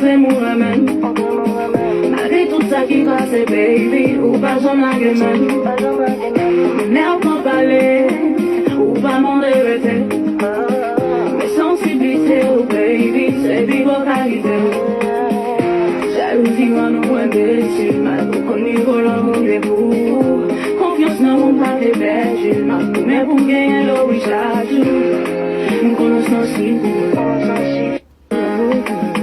Entre mou remen Malgré tout sa ki pase baby. Ou pa jom lage men Mene ou kan pale Ou pa mande rete Me sensibilite ou baby. Se di bo kalite Jalousi wan nou mwen desu Mal pou koni volan moun devou Konfians nan moun pa te beju Mal pou men pou genyen lo wishaju Mwen konos nan si pou good.